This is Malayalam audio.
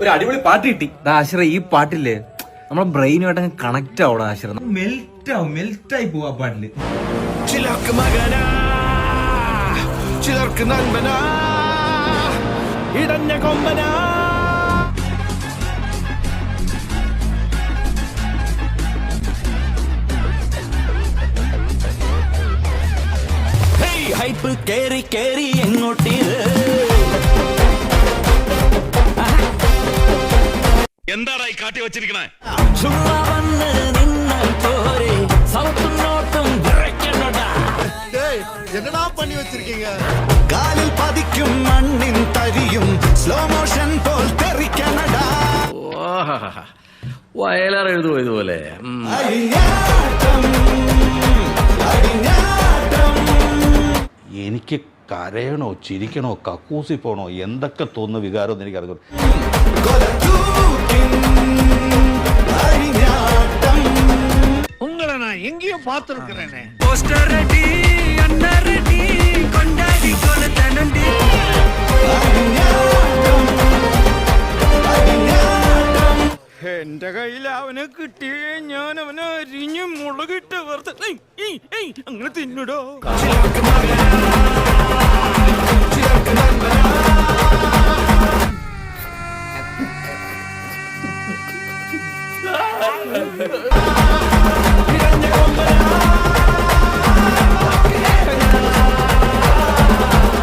ഒരു അടിപൊളി പാട്ട് കിട്ടി. ആശ്ര ഈ പാട്ടില്ലേ? നമ്മളെ ബ്രെയിനുമായിട്ട് കണക്ട് ആവണം ആശ്ര മെൽറ്റ് ആവും മെൽറ്റ് ആയി പോവാ പാട്ടിൽ. ചിലർക്ക് മകനാ ചിലർക്ക് നൻപനാ ഇടഞ്ഞ കൊമ്പനാ. ഹൈപ്പ് കേറി കേറി എങ്ങോട്ടീത്? എന്താടാ ഈ കാട്ടി വെച്ചിരിക്കണേ ചുമ്മാ വന്ന് നിന്നാൽ പോരെ സൗത്തും നോട്ടും വിറയ്ക്കണടാ என்னடா பண்ணி வச்சிருக்கீங்க കാലിൽ പതിക്കും മണ്ണിൻ തരിയും സ്ലോ മോഷൻ പോൽ തെറിക്കണടാ വയലാർ എഴുതുമോ ഇതുപോലെ ഉം. അഴിഞ്ഞാട്ടം, അഴിഞ്ഞാട്ടം. എനിക്ക് കരയണോ ചിരിക്കണോ കക്കൂസി പോണോ എന്തൊക്കെ തോന്നുന്ന വികാരം എനിക്കറിയാം കൊലത്തൂക്കിൻ അഴിഞ്ഞാട്ടം. உங்களை நான் எங்கேயோ பார்த்திருக்கிறேனே അഴിഞ്ഞാട്ടം, അഴിഞ്ഞാട്ടം. എന്റെ കയ്യിൽ അവനെ കിട്ടിയേ ഞാൻ അവനെ അരിഞ്ഞു മുളകിട്ട് വെറുതെ ഏയ്, ഏയ്, ഏയ്, അങ്ങനെ തിന്നിടോ Hallelujah.